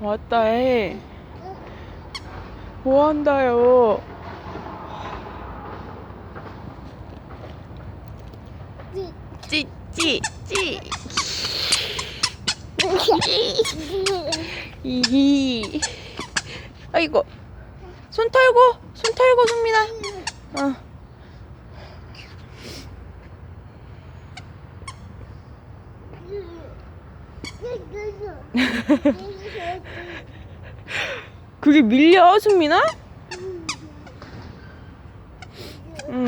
왔다 해. 뭐 한다요? 찌, 찌, 찌. 이히. 아이고. 손 털고, 손 털고, 승민아. 어. 그게 밀려, 승민아? 음.